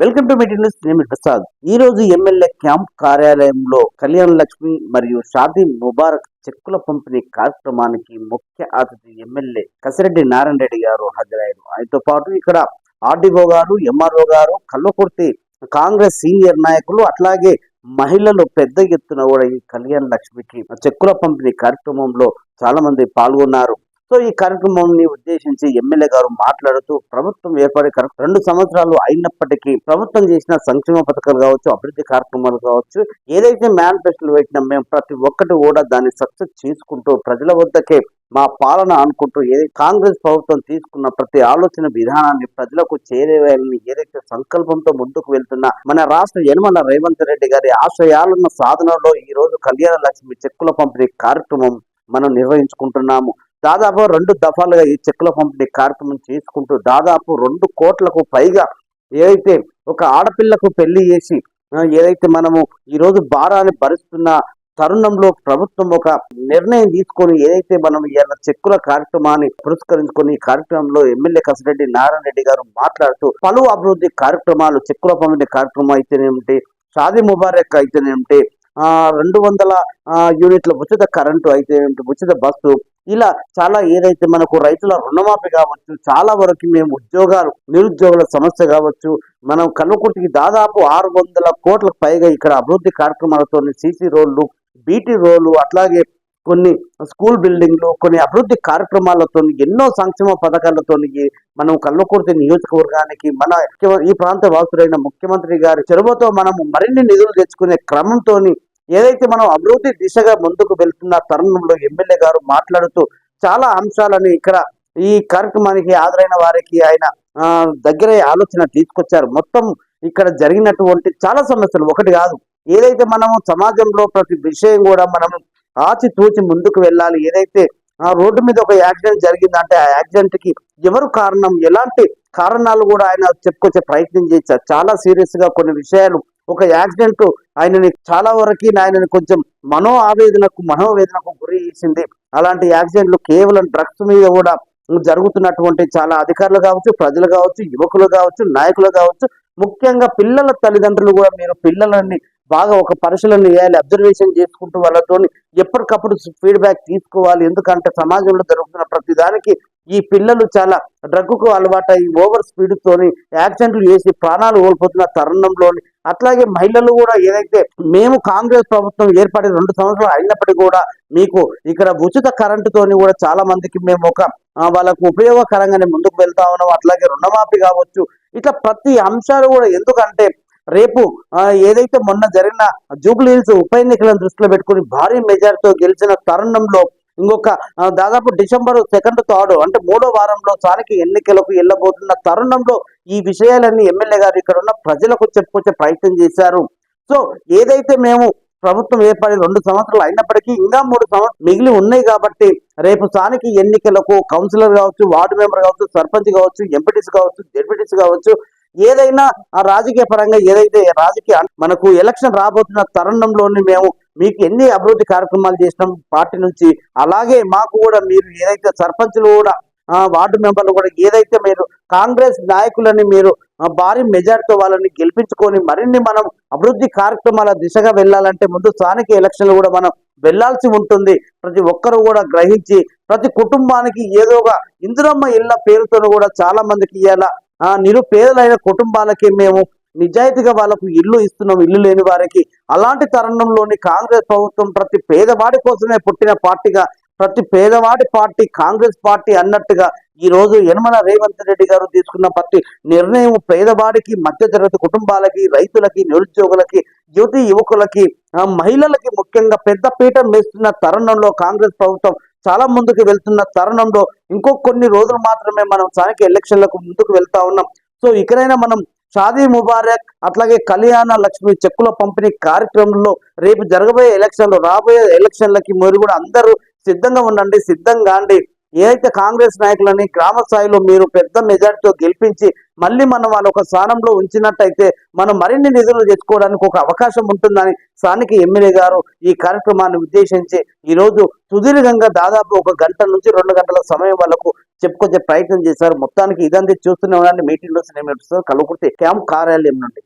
Welcome to meeting news నేను ప్రసాద్. ఈ రోజు ఎమ్మెల్యే క్యాంప్ కార్యాలయంలో కళ్యాణ లక్ష్మి మరియు షాదీ ముబారక్ చెక్కుల పంపిణీ కార్యక్రమానికి ముఖ్య అతిథి ఎమ్మెల్యే కసిరెడ్డి నారాయణ రెడ్డి గారు హాజరయ్యారు. ఆయనతో పాటు ఇక్కడ ఆర్డీఓ గారు ఎంఆర్ఓ గారు కల్వకుర్తి కాంగ్రెస్ సీనియర్ నాయకులు అట్లాగే మహిళలు పెద్ద ఎత్తున కూడా ఈ కళ్యాణ లక్ష్మికి చెక్కుల పంపిణీ కార్యక్రమంలో చాలా మంది పాల్గొన్నారు. సో ఈ కార్యక్రమాన్ని ఉద్దేశించి ఎమ్మెల్యే గారు మాట్లాడుతూ ప్రభుత్వం ఏర్పడే రెండు సంవత్సరాలు అయినప్పటికీ ప్రభుత్వం చేసిన సంక్షేమ పథకాలు కావచ్చు అభివృద్ధి కార్యక్రమాలు కావచ్చు ఏదైతే మేనిఫెస్టోలు పెట్టినా మేము ప్రతి ఒక్కటి కూడా దాన్ని సక్సెస్ చేసుకుంటూ ప్రజల వద్దకే మా పాలన అనుకుంటూ ఏది కాంగ్రెస్ ప్రభుత్వం తీసుకున్న ప్రతి ఆలోచన విధానాన్ని ప్రజలకు చేరేవేయాలని ఏదైతే సంకల్పంతో ముందుకు వెళ్తున్న మన రాష్ట్ర యనమల రేవంత్ రెడ్డి గారి ఆశయాలను సాధనలో ఈ రోజు కళ్యాణ లక్ష్మి చెక్కుల పంపిణీ కార్యక్రమం మనం నిర్వహించుకుంటున్నాము. దాదాపు రెండు దఫాలుగా ఈ చెక్కుల పంపిణీ కార్యక్రమం చేసుకుంటూ దాదాపు రెండు కోట్లకు పైగా ఏదైతే ఒక ఆడపిల్లకు పెళ్ళి చేసి ఏదైతే మనము ఈరోజు భారాన్ని భరిస్తున్న తరుణంలో ప్రభుత్వం ఒక నిర్ణయం తీసుకొని ఏదైతే మనం ఇలా చెక్కుల కార్యక్రమాన్ని పురస్కరించుకొని ఈ కార్యక్రమంలో ఎమ్మెల్యే కసిరెడ్డి నారాయణ రెడ్డి గారు మాట్లాడుతూ పలు అభివృద్ధి కార్యక్రమాలు చెక్కుల పంపిణీ కార్యక్రమం అయితేనేమిటి షాది ముబారక్ అయితేనేమిటి ఆ రెండు వందల యూనిట్ల ఉచిత కరెంటు అయితే ఉచిత బస్సు ఇలా చాలా ఏదైతే మనకు రైతుల రుణమాఫీ కావచ్చు చాలా వరకు మేము ఉద్యోగాలు నిరుద్యోగుల సమస్య కావచ్చు మనం కల్వకుర్తికి దాదాపు ఆరు వందల కోట్లకు పైగా ఇక్కడ అభివృద్ధి కార్యక్రమాలతో సీసీ రోడ్లు బీటీ రోడ్లు అట్లాగే కొన్ని స్కూల్ బిల్డింగ్లు కొన్ని అభివృద్ధి కార్యక్రమాలతో ఎన్నో సంక్షేమ పథకాలతో మనం కల్వకుర్తి నియోజకవర్గానికి మన ఈ ప్రాంత వాసుడైన ముఖ్యమంత్రి గారి చెరువతో మనము మరిన్ని నిధులు తెచ్చుకునే క్రమంతో ఏదైతే మనం అభివృద్ధి దిశగా ముందుకు వెళ్తున్న తరుణంలో ఎమ్మెల్యే గారు మాట్లాడుతూ చాలా అంశాలను ఇక్కడ ఈ కార్యక్రమానికి హాజరైన వారికి ఆయన దగ్గర దగ్గరే ఆలోచన తీసుకొచ్చారు. మొత్తం ఇక్కడ జరిగినటువంటి చాలా సమస్యలు. ఒకటి కాదు ఏదైతే మనము సమాజంలో ప్రతి విషయం కూడా మనం ఆచి తూచి ముందుకు వెళ్ళాలి. ఏదైతే ఆ రోడ్డు మీద ఒక యాక్సిడెంట్ జరిగిందంటే ఆ యాక్సిడెంట్కి ఎవరు కారణం ఎలాంటి కారణాలు కూడా ఆయన చెప్పుకొచ్చే ప్రయత్నం చేశారు. చాలా సీరియస్గా కొన్ని విషయాలు ఒక యాక్సిడెంట్ ఆయనని చాలా వరకు ఆయనని కొంచెం మనో ఆవేదనకు మనోవేదనకు గురి చేసింది. అలాంటి యాక్సిడెంట్లు కేవలం డ్రగ్స్ మీద కూడా జరుగుతున్నటువంటి చాలా అధికారులు కావచ్చు ప్రజలు కావచ్చు యువకులు కావచ్చు నాయకులు కావచ్చు ముఖ్యంగా పిల్లల తల్లిదండ్రులు కూడా మీరు పిల్లలని బాగా ఒక పరిశీలన చేయాలి అబ్జర్వేషన్ చేసుకుంటూ వాళ్ళతో ఎప్పటికప్పుడు ఫీడ్బ్యాక్ తీసుకోవాలి. ఎందుకంటే సమాజంలో జరుగుతున్న ప్రతి దానికి ఈ పిల్లలు చాలా డ్రగ్కు అలవాటై ఓవర్ స్పీడ్తోని యాక్సిడెంట్లు చేసి ప్రాణాలు కోల్పోతున్న తరుణంలోని అట్లాగే మహిళలు కూడా ఏదైతే మేము కాంగ్రెస్ ప్రభుత్వం ఏర్పడి రెండు సంవత్సరాలు అయినప్పటికీ కూడా మీకు ఇక్కడ ఉచిత కరెంటుతోని కూడా చాలా మందికి మేము ఒక వాళ్ళకు ఉపయోగకరంగానే ముందుకు వెళ్తా ఉన్నాం. అట్లాగే రుణమాఫీ కావచ్చు. ఇట్లా ప్రతి అంశాలు కూడా ఎందుకంటే రేపు ఏదైతే మొన్న జరిగిన జూబ్లీ హిల్స్ ఉప ఎన్నికలను దృష్టిలో పెట్టుకుని భారీ మెజార్టీతో గెలిచిన తరుణంలో ఇంకొక దాదాపు డిసెంబర్ సెకండ్ థర్డ్ అంటే మూడో వారంలో స్థానిక ఎన్నికలకు వెళ్ళబోతున్న తరుణంలో ఈ విషయాలన్నీ ఎమ్మెల్యే గారు ఇక్కడ ఉన్న ప్రజలకు చెప్పుకొచ్చే ప్రయత్నం చేశారు. సో ఏదైతే మేము ప్రభుత్వం ఏర్పడి రెండు సంవత్సరాలు అయినప్పటికీ ఇంకా మూడు సంవత్సరాలు మిగిలి ఉన్నాయి కాబట్టి రేపు స్థానిక ఎన్నికలకు కౌన్సిలర్ కావచ్చు వార్డు మెంబర్ కావచ్చు సర్పంచ్ కావచ్చు ఎంపీటీస్ కావచ్చు జెడ్పీటీసీ కావచ్చు ఏదైనా ఆ రాజకీయ పరంగా ఏదైతే రాజకీయ మనకు ఎలక్షన్ రాబోతున్న తరుణంలోని మేము మీకు ఎన్ని అభివృద్ధి కార్యక్రమాలు చేసినాం పార్టీ నుంచి అలాగే మాకు కూడా మీరు ఏదైతే సర్పంచులు కూడా ఆ, వార్డు మెంబర్లు కూడా ఏదైతే మీరు కాంగ్రెస్ నాయకులని మీరు ఆ, భారీ మెజార్టీతో వాళ్ళని గెలిపించుకొని మరిన్ని మనం అభివృద్ధి కార్యక్రమాల దిశగా వెళ్ళాలంటే ముందు స్థానిక ఎలక్షన్లు కూడా మనం వెళ్ళాల్సి ఉంటుంది. ప్రతి ఒక్కరు కూడా గ్రహించి ప్రతి కుటుంబానికి ఏదో ఒక ఇందిరమ్మ ఇళ్ళ పేరుతో కూడా చాలా మందికి ఇవాళ నిరుపేదలైన కుటుంబాలకి మేము నిజాయితీగా వాళ్ళకు ఇల్లు ఇస్తున్నాం ఇల్లు లేని వారికి. అలాంటి తరుణంలోని కాంగ్రెస్ ప్రభుత్వం ప్రతి పేదవాడి కోసమే పుట్టిన పార్టీగా ప్రతి పేదవాడి పార్టీ కాంగ్రెస్ పార్టీ అన్నట్టుగా ఈ రోజు యనమల రేవంత్ రెడ్డి గారు తీసుకున్న ప్రతి నిర్ణయం పేదవాడికి మధ్యతరగతి కుటుంబాలకి రైతులకి నిరుద్యోగులకి యువతి యువకులకి మహిళలకి ముఖ్యంగా పెద్ద పీఠం వేస్తున్న తరుణంలో కాంగ్రెస్ ప్రభుత్వం చాలా ముందుకు వెళ్తున్న తరుణంలో ఇంకో కొన్ని రోజులు మాత్రమే మనం స్థానిక ఎలక్షన్లకు ముందుకు వెళ్తా ఉన్నాం. సో ఇకనైనా మనం షాదీ ముబారక్ అట్లాగే కళ్యాణ లక్ష్మి చెక్కుల పంపిణీ కార్యక్రమంలో రేపు జరగబోయే ఎలక్షన్లు రాబోయే ఎలక్షన్లకి మీరు కూడా అందరూ సిద్ధంగా ఉండండి సిద్ధంగా అండి ఏదైతే కాంగ్రెస్ నాయకులని గ్రామ స్థాయిలో మీరు పెద్ద మెజార్టీతో గెలిపించి మళ్ళీ మనం వాళ్ళ ఒక స్థానంలో ఉంచినట్టయితే మనం మరిన్ని నిధులు తెచ్చుకోవడానికి ఒక అవకాశం ఉంటుందని స్థానిక ఎమ్మెల్యే గారు ఈ కార్యక్రమాన్ని ఉద్దేశించి ఈరోజు సుదీర్ఘంగా దాదాపు ఒక గంట నుంచి రెండు గంటల సమయం వాళ్ళకు చెప్పుకొచ్చే ప్రయత్నం చేశారు. మొత్తానికి ఇదంతా చూస్తూనే ఉండండి. మీటింగ్లో సినిమా కలుగుర్తి క్యాంప్ కార్యాలయం నుండి.